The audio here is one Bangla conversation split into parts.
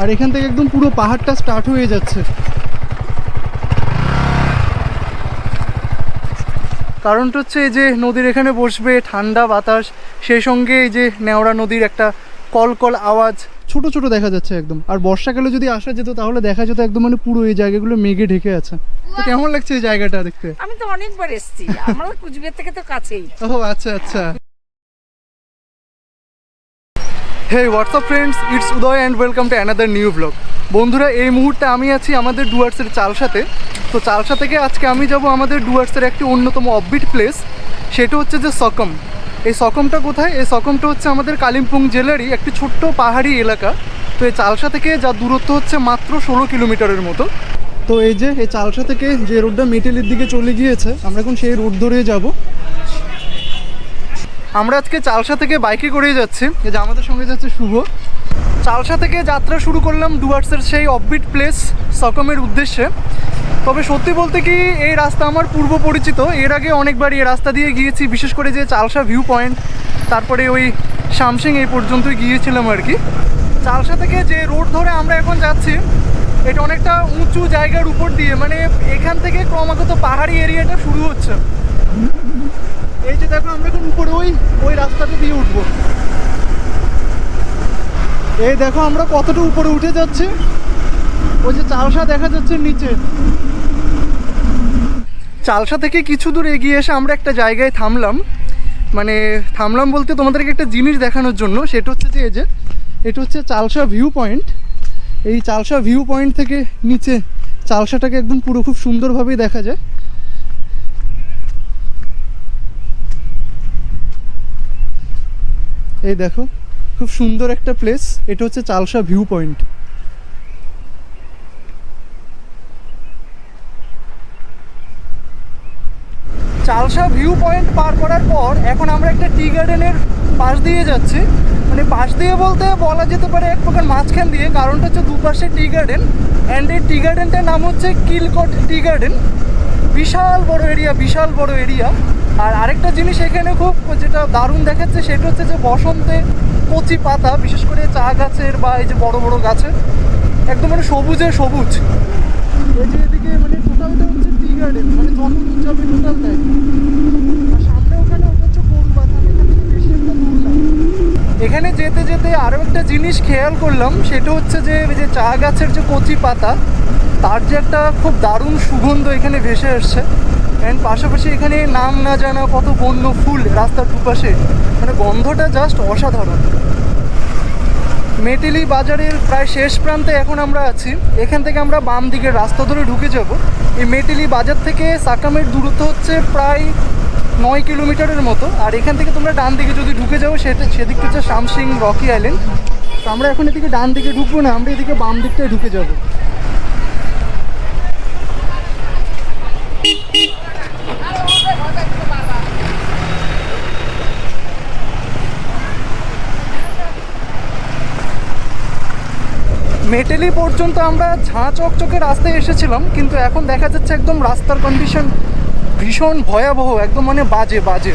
আর এখান থেকে একদম পুরো পাহাড়টা স্টার্ট হয়ে যাচ্ছে। কারণটা হচ্ছে এই যে নদীর এখানে বসবে ঠান্ডা বাতাস সেই সঙ্গে এই যে নেওড়া নদীর একটা কলকল আওয়াজ। ছোট ছোট দেখা যাচ্ছে একদম। আর বর্ষাকালে যদি আসা যেত তাহলে দেখা যেত একদম মানে পুরো এই জায়গাগুলো মেঘে ঢেকে আছে। তো কেমন লাগছে এই জায়গাটা দেখতে? আমি তো অনেকবার এসেছি। আমার কুচবিহার থেকে তো কাছেই। ও আচ্ছা আচ্ছা। Hey WhatsApp friends it's Uday and welcome to another new vlog বন্ধুরা, এই মুহূর্তে আমি আছি আমাদের ডুয়ার্সের চালসাতে। তো চালসা থেকে আজকে আমি যাব আমাদের ডুয়ার্সের একটি অন্যতম অববিট প্লেস সেটা হচ্ছে যে সকম। এই সকমটা কোথায়? এই সকমটা হচ্ছে আমাদের কালিম্পং জেলারই একটি ছোট্ট পাহাড়ি এলাকা। তো এই চালসা থেকে যার দূরত্ব হচ্ছে মাত্র ষোলো কিলোমিটারের মতো। তো এই যে, এই চালসা থেকে যে রোডটা মেটেলের দিকে চলে গিয়েছে, আমরা এখন সেই রোড ধরে যাব। আমরা আজকে চালসা থেকে বাইকে করেই যাচ্ছি। যে আমাদের সঙ্গে যাচ্ছে শুভ। চালসা থেকে যাত্রা শুরু করলাম ডুয়ার্সের সেই অফবিট প্লেস সকমের উদ্দেশ্যে। তবে সত্যি বলতে কি, এই রাস্তা আমার পূর্ব পরিচিত। এর আগে অনেকবার এই রাস্তা দিয়ে গিয়েছি, বিশেষ করে যে চালসা ভিউ পয়েন্ট তারপরে ওই শামসিং এই পর্যন্তই গিয়েছিলাম আর কি। চালসা থেকে যে রোড ধরে আমরা এখন যাচ্ছি, এটা অনেকটা উঁচু জায়গার উপর দিয়ে মানে এখান থেকে ক্রমাগত পাহাড়ি এরিয়াটা শুরু হচ্ছে। এই যে দেখো আমরা এখন উপরে, ওই ওই রাস্তাটা দিয়ে উঠবো। এই দেখো আমরা কতটা উপরে উঠে যাচ্ছি। ওই যে চালসা দেখা যাচ্ছে নিচে। চালসা থেকে কিছু দূর এগিয়ে এসে আমরা একটা জায়গায় থামলাম। মানে থামলাম বলতে তোমাদেরকে একটা জিনিস দেখানোর জন্য, সেটা হচ্ছে যে এই যে, এটা হচ্ছে চালসা ভিউ পয়েন্ট এই চালসা ভিউ পয়েন্ট থেকে নিচে চালসাটাকে একদম পুরো খুব সুন্দরভাবেই দেখা যায়। এই দেখো, খুব সুন্দর একটা প্লেস এটা হচ্ছে Chalsa view point Chalsa view point পার করার পর এখন আমরা একটা টি গার্ডেনের পাশ দিয়ে যাচ্ছি। মানে পাশ দিয়ে বলতে বলা যেতে পারে এক প্রকার মাঝখান দিয়ে, কারণটা হচ্ছে দুপাশে টি গার্ডেন অ্যান্ড এই টি গার্ডেনটার নাম হচ্ছে কিলকট টি গার্ডেন বিশাল বড় এরিয়া বিশাল বড় এরিয়া আর আরেকটা জিনিস এখানে খুব যেটা দারুণ দেখাচ্ছে, সেটা হচ্ছে যে বসন্তে কচি পাতা, বিশেষ করে চা গাছের বা এই যে বড় বড় গাছের, একদম মানে সবুজে সবুজ। এই যে এদিকে মানে টোটালটা হচ্ছে টি গার্ডেন মানে টোটালটাই আর সামনে ওখানে বেশি এখানে যেতে যেতে আরও একটা জিনিস খেয়াল করলাম, সেটা হচ্ছে যে যে চা গাছের যে কচি পাতা, তার যে একটা খুব দারুণ সুগন্ধ এখানে ভেসে আসছে। অ্যান্ড পাশাপাশি এখানে নাম না জানা কত বন্য ফুল রাস্তার দুপাশে। মানে গন্ধটা জাস্ট অসাধারণ। মেটেলি বাজারের প্রায় শেষ প্রান্তে এখন আমরা আছি। এখান থেকে আমরা বাম দিকের রাস্তা ধরে ঢুকে যাব। এই মেটেলি বাজার থেকে সাকামের দূরত্ব হচ্ছে প্রায় নয় কিলোমিটারের মতো। আর এখান থেকে তোমরা ডান দিকে যদি ঢুকে যাও, সেটা সেদিকটা হচ্ছে শামসিং রকি আইল্যান্ড। তো আমরা এখন এদিকে ডান দিকে ঢুকবো না, আমরা এদিকে বাম দিকটায় ঢুকে যাব। মেটেলি পর্যন্ত আমরা ঝাঁ চকচকে রাস্তায় এসেছিলাম, কিন্তু এখন দেখা যাচ্ছে একদম রাস্তার কন্ডিশন ভীষণ ভয়াবহ, একদম মানে বাজে বাজে।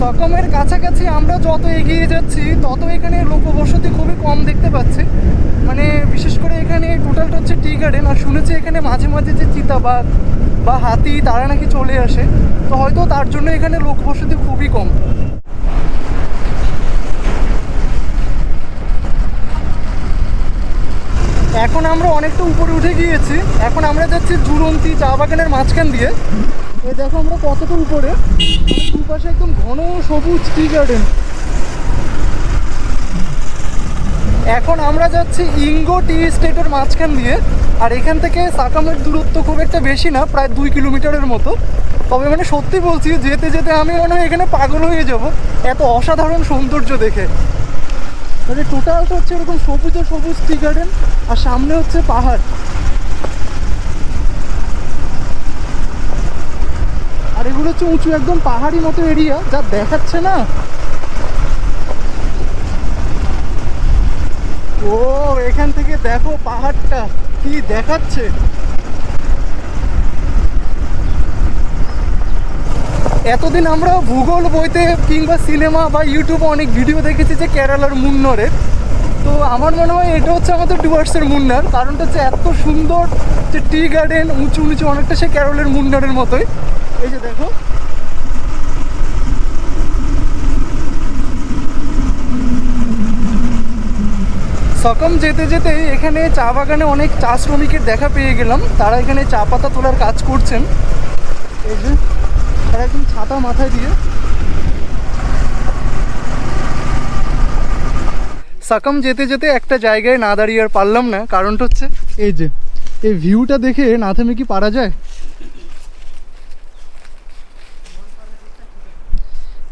সকমের কাছাকাছি আমরা যত এগিয়ে যাচ্ছি, তত এখানে লোকবসতি খুবই কম দেখতে পাচ্ছি। মানে বিশেষ করে এখানে টোটালটা হচ্ছে টি গার্ডেন আর শুনেছি এখানে মাঝে মাঝে যে চিতাবাঘ বা হাতি, তারা নাকি চলে আসে। তো হয়তো তার জন্য এখানে লোকবসতি খুবই কম। এখন আমরা অনেকটা উপরে উঠে গিয়েছি। এখন আমরা যাচ্ছি জুরন্তি চা বাগানের মাঝখান দিয়ে। এই দেখো আমরা কতটা উপরে। দুপাশে একদম ঘন সবুজ টি গার্ডেন। এখন আমরা যাচ্ছি ইঙ্গো টি স্টেটের মাঝখান দিয়ে। আর এখান থেকে সাকামের দূরত্ব খুব একটা বেশি না, প্রায় দুই কিলোমিটারের মতো। তবে মানে সত্যি বলছি, যেতে যেতে আমি মনে হয় এখানে পাগল হয়ে যাব। এত অসাধারণ সৌন্দর্য দেখে। মানে টোটালটা হচ্ছে এরকম সবুজ ও সবুজ টি গার্ডেন আর সামনে হচ্ছে পাহাড়। আর এগুলো হচ্ছে উঁচু, একদম পাহাড়ি মতো এরিয়া যা দেখাচ্ছে না। ও, এখান থেকে দেখো পাহাড়টা, কি দেখাচ্ছে। এতদিন আমরা ভূগোল বইতে কিংবা সিনেমা বা ইউটিউবে অনেক ভিডিও দেখেছি যে কেরালার মুন্নরের। তো আমার মনে হয় এটা হচ্ছে আমাদের ডুয়ার্সের মুন্নার, কারণটা হচ্ছে এত সুন্দর যে টি গার্ডেন উঁচু নিচু অনেকটা সে কেরলের মুন্নারের মতোই। এই যে দেখো। সকম যেতে যেতে এখানে চা বাগানে অনেক চা শ্রমিকের দেখা পেয়ে গেলাম। তারা এখানে চা পাতা তোলার কাজ করছেন। এই যে। একদম ছাতা মাথায় দিয়ে। সাকাম যেতে যেতে একটা জায়গায় না দাঁড়িয়ে আর পারলাম না, কারণটা হচ্ছে এই যে, এই ভিউটা দেখে না থেমে কি পারা যায়?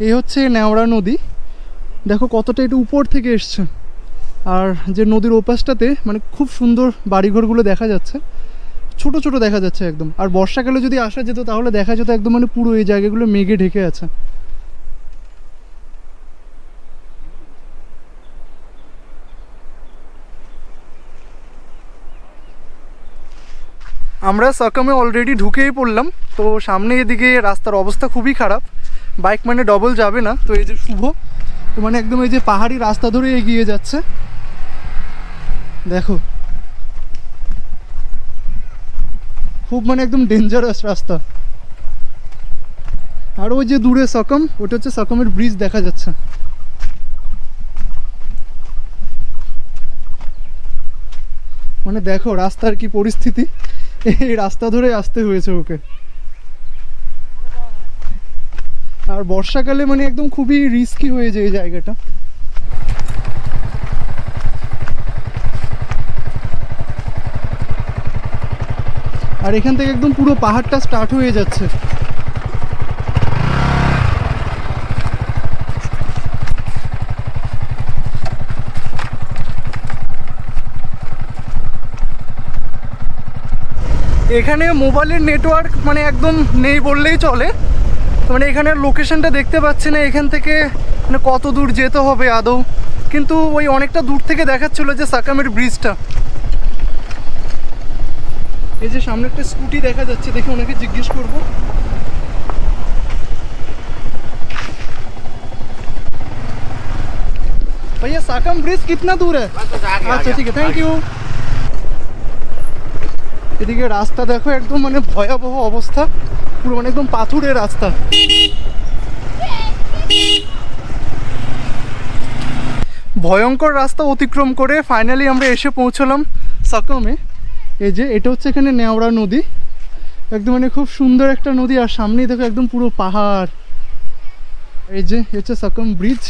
এই হচ্ছে নেওড়া নদী। দেখো কতটা একটু উপর থেকে এসছে। আর যে নদীর ওপাশটাতে মানে খুব সুন্দর বাড়িঘরগুলো দেখা যাচ্ছে। ছোট ছোট দেখা যাচ্ছে একদম। আর বর্ষাকালে যদি আসা যেত, তাহলে দেখা যেত একদম মানে পুরো এই জায়গাগুলো মেঘে ঢেকে আছে। আমরা সকামে অলরেডি ঢুকেই পড়লাম, তো সামনে এদিকে রাস্তার অবস্থা খুবই খারাপ। বাইক মানে ডবল যাবে না, তো এই যে শুভ, তো মানে একদম এই যে পাহাড়ি রাস্তা ধরে এগিয়ে যাচ্ছে। দেখো খুব মানে একদম ডেঞ্জারাস রাস্তা। আর ওই যে দূরে সকম, ওটা হচ্ছে সকমের ব্রিজ দেখা যাচ্ছে। মানে দেখো রাস্তার কি পরিস্থিতি, এই রাস্তা ধরে আসতে হয়েছে ওকে। আর বর্ষাকালে মানে একদম খুবই রিস্কি হয়ে যায় এই জায়গাটা। আর এখান থেকে একদম পুরো পাহাড়টা স্টার্ট হয়ে যাচ্ছে। এখানে মোবাইলের নেটওয়ার্ক মানে একদম নেই বললেই চলে। মানে এখানের লোকেশনটা দেখতে পাচ্ছি না, এখান থেকে মানে কত দূর যেতে হবে আদৌ। কিন্তু ওই অনেকটা দূর থেকে দেখাচ্ছিল যে সাকামের ব্রিজটা এই যে সামনে একটা স্কুটি দেখা যাচ্ছে দেখে ওনাকে জিজ্ঞেস করব भैया साकम ब्रिज कितना दूर है আচ্ছা ঠিক আছে থ্যাংক ইউ এদিকে রাস্তা দেখো একদম মানে ভয়াবহ অবস্থা পুরো মানে একদম পাথুরের রাস্তা ভয়ঙ্কর রাস্তা অতিক্রম করে ফাইনালি আমরা এসে পৌঁছলাম সকমে এই যে, এটা হচ্ছে এখানে নেওড়া নদী। একদম মানে খুব সুন্দর একটা নদী, আর সামনেই দেখো একদম পুরো পাহাড়। এই যে হচ্ছে সকম ব্রিজ।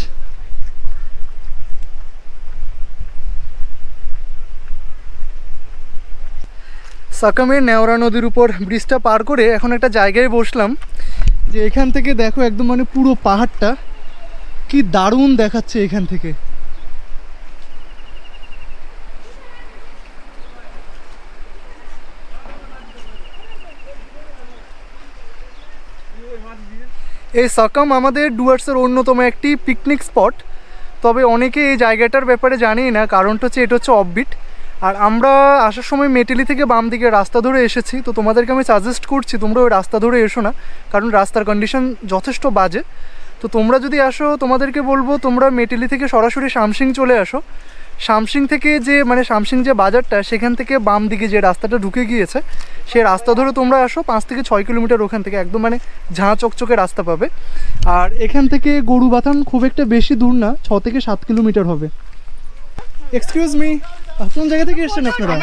সাকামের নেওড়া নদীর উপর ব্রিজটা পার করে এখন একটা জায়গায় বসলাম, যে এখান থেকে দেখো একদম মানে পুরো পাহাড়টা। কি দারুণ দেখাচ্ছে এখান থেকে। এই সাকাম আমাদের ডুয়ার্সের অন্যতম একটি পিকনিক স্পট তবে অনেকে এই জায়গাটার ব্যাপারে জানেই না, কারণটা হচ্ছে এটা হচ্ছে অফবিট আর আমরা আসার সময় মেটেলি থেকে বাম দিকে রাস্তা ধরে এসেছি, তো তোমাদেরকে আমি সাজেস্ট করছি তোমরা ওই রাস্তা ধরে এসো না, কারণ রাস্তার কন্ডিশন যথেষ্ট বাজে। তো তোমরা যদি আসো, তোমাদেরকে বলব, তোমরা মেটেলি থেকে সরাসরি শামসিং চলে আসো। শামসিং থেকে যে মানে শামসিং যে বাজারটা সেখান থেকে বাম দিকে যে রাস্তাটা ঢুকে গিয়েছে সেই রাস্তা ধরে তোমরা আসো পাঁচ থেকে ছয় কিলোমিটার ওখান থেকে একদম মানে ঝাঁ চকচকে রাস্তা পাবে। আর এখান থেকে গরুবাথান খুব একটা বেশি দূর না ছ থেকে সাত কিলোমিটার হবে। এক্সকিউজ মি কোন জায়গা থেকে এসেছেন আপনারা?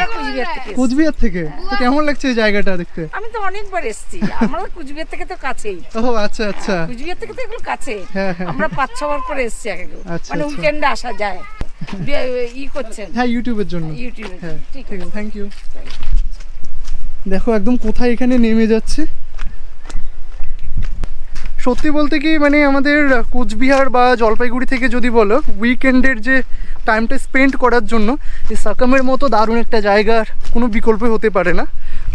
কুচবিহার থেকে তো কেমন লাগছে এই জায়গাটা দেখতে? আমি তো অনেকবার এসেছি। আমরা কুচবিহার থেকে তো কাছেই। ও আচ্ছা আচ্ছা। কুচবিহার থেকে তো এগুলো কাছে। হ্যাঁ, হ্যাঁ। আমরা পাঁচ ছবার করে এসেছি আগে আচ্ছা, মানে আচ্ছা। উইকেন্ডে আসা যায়। ই করছেন? হ্যাঁ ইউটিউবের জন্য। ইউটিউবে হ্যাঁ ঠিক আছে থ্যাংক ইউ দেখো একদম কোথায় এখানে নেমে যাচ্ছে। সত্যি বলতে কি মানে আমাদের কোচবিহার বা জলপাইগুড়ি থেকে যদি বলো উইকেন্ডের যে টাইমটা স্পেন্ড করার জন্য এই সাকামের মতো দারুণ একটা জায়গার কোনো বিকল্প হতে পারে না।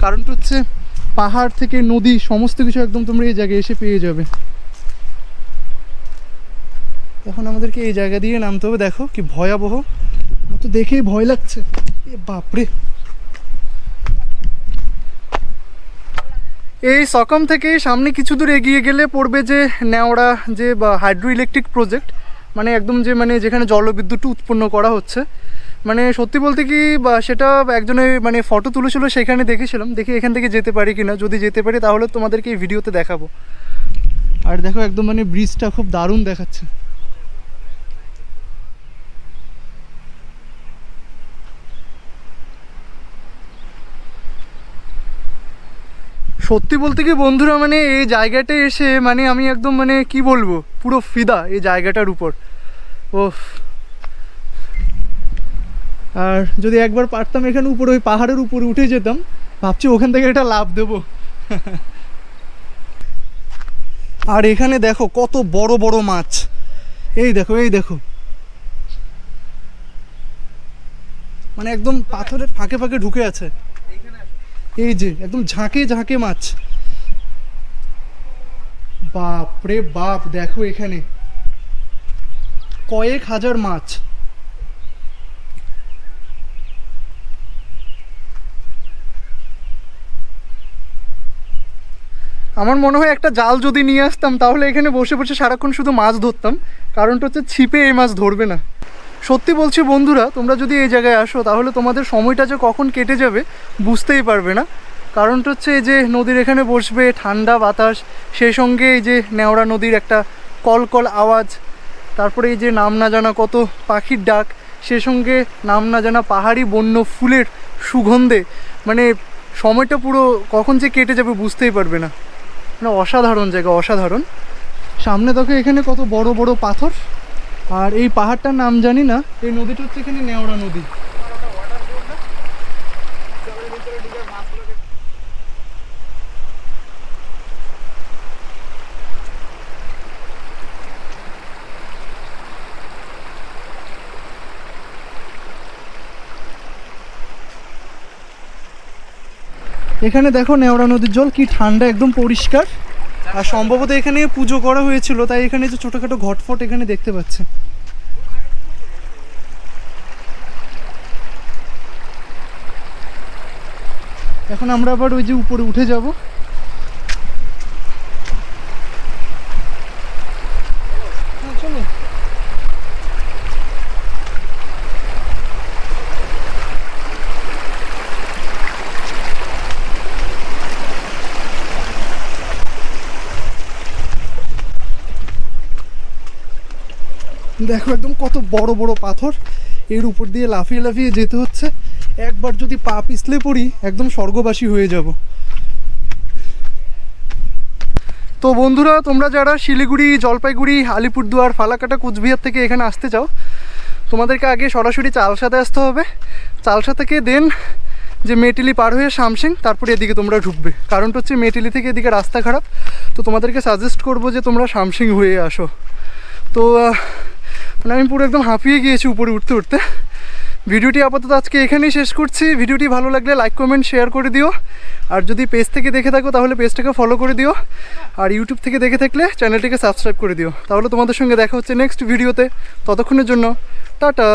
কারণটা হচ্ছে পাহাড় থেকে নদী সমস্ত কিছু একদম তোমরা এই জায়গায় এসে পেয়ে যাবে। এখন আমাদেরকে এই জায়গা দিয়ে নামতে হবে। দেখো কি ভয়াবহ। তো দেখেই ভয় লাগছে। এ বাপরে। এই সকম থেকে সামনে কিছু দূর এগিয়ে গেলে পড়বে যে নেওড়া যে হাইড্রো ইলেকট্রিক প্রজেক্ট। মানে একদম যে মানে যেখানে জলবিদ্যুৎ উৎপন্ন করা হচ্ছে। মানে সত্যি বলতে কি, বা সেটা একজনের মানে ফটো তুলেছিল, সেখানে দেখেছিলাম। দেখি এখান থেকে যেতে পারি কিনা? যদি যেতে পারি, তাহলে তোমাদেরকে এই ভিডিওতে দেখাবো। আর দেখো একদম মানে ব্রিজটা খুব দারুণ দেখাচ্ছে। সত্যি বলতে কি বন্ধুরা মানে এই জায়গাটায় এসে মানে আমি একদম মানে কি বলব, পুরো ফিদা এই জায়গাটার উপর। ও আর যদি একবার পারতাম এখানে উপরে, ওই পাহাড়ের উপরে উঠে যেতাম, ভাবছি ওখান থেকে একটা লাভ দেবো। আর এখানে দেখো কত বড় বড় মাছ। এই দেখো এই দেখো। মানে একদম পাথরের ফাঁকে ফাঁকে ঢুকে আছে। এই যে, একদম ঝাঁকে ঝাঁকে মাছ। বাপ রে বাপ, দেখো এখানে। কয়েক হাজার মাছ। আমার মনে হয় একটা জাল যদি নিয়ে আসতাম, তাহলে এখানে বসে বসে সারাক্ষণ শুধু মাছ ধরতাম। কারণটা হচ্ছে ছিপে এই মাছ ধরবে না। সত্যি বলছি বন্ধুরা, তোমরা যদি এই জায়গায় আসো, তাহলে তোমাদের সময়টা যে কখন কেটে যাবে বুঝতেই পারবে না। কারণটা হচ্ছে এই যে নদীর এখানে বসবে, ঠান্ডা বাতাস, সেই সঙ্গে এই যে নেওড়া নদীর একটা কলকল আওয়াজ, তারপরে এই যে নাম না জানা কত পাখির ডাক, সে সঙ্গে নাম না জানা পাহাড়ি বন্য ফুলের সুগন্ধে মানে সময়টা পুরো কখন যে কেটে যাবে বুঝতেই পারবে না। মানে অসাধারণ জায়গা, অসাধারণ। সামনে দেখো এখানে কত বড় বড় পাথর। আর এই পাহাড়টার নাম জানি না, এই নদীটা হচ্ছে এখানে নেওড়া নদী। এখানে দেখো নেওড়া নদীর জল, কি ঠান্ডা, একদম পরিষ্কার। আর সম্ভবত এখানে পুজো করা হয়েছিল, তাই এখানে যে ছোটোখাটো ঘটফট এখানে দেখতে পাচ্ছে এখন আমরা আবার ওই যে উপরে উঠে যাব। দেখো একদম কত বড় বড় পাথর। এর উপর দিয়ে লাফিয়ে লাফিয়ে যেতে হচ্ছে। একবার যদি পা পিছলে পড়ি, একদম স্বর্গবাসী হয়ে যাব। তো বন্ধুরা, তোমরা যারা শিলিগুড়ি, জলপাইগুড়ি, আলিপুরদুয়ার, ফালাকাটা, কুচবিহার থেকে এখানে আসতে চাও, তোমাদেরকে আগে সরাসরি চালসাতে আসতে হবে। চালসা থেকে দেন যে মেটিলি পার হয়ে শামসিং, তারপরে এদিকে তোমরা ঢুকবে। কারণটা হচ্ছে মেটিলি থেকে এদিকে রাস্তা খারাপ। তো তোমাদেরকে সাজেস্ট করব যে তোমরা শামসিং হয়ে আসো। তো মানে আমি পুরো একদম হাঁপিয়ে গিয়েছি উপরে উঠতে উঠতে। ভিডিওটি আপাতত আজকে এখানেই শেষ করছি। ভিডিওটি ভালো লাগলে লাইক, কমেন্ট, শেয়ার করে দিও। আর যদি পেজ থেকে দেখে থাকো, তাহলে পেজটাকে ফলো করে দিও। আর ইউটিউব থেকে দেখে থাকলে চ্যানেলটিকে সাবস্ক্রাইব করে দিও। তাহলে তোমাদের সঙ্গে দেখা হচ্ছে নেক্সট ভিডিওতে। ততক্ষণের জন্য, টাটা!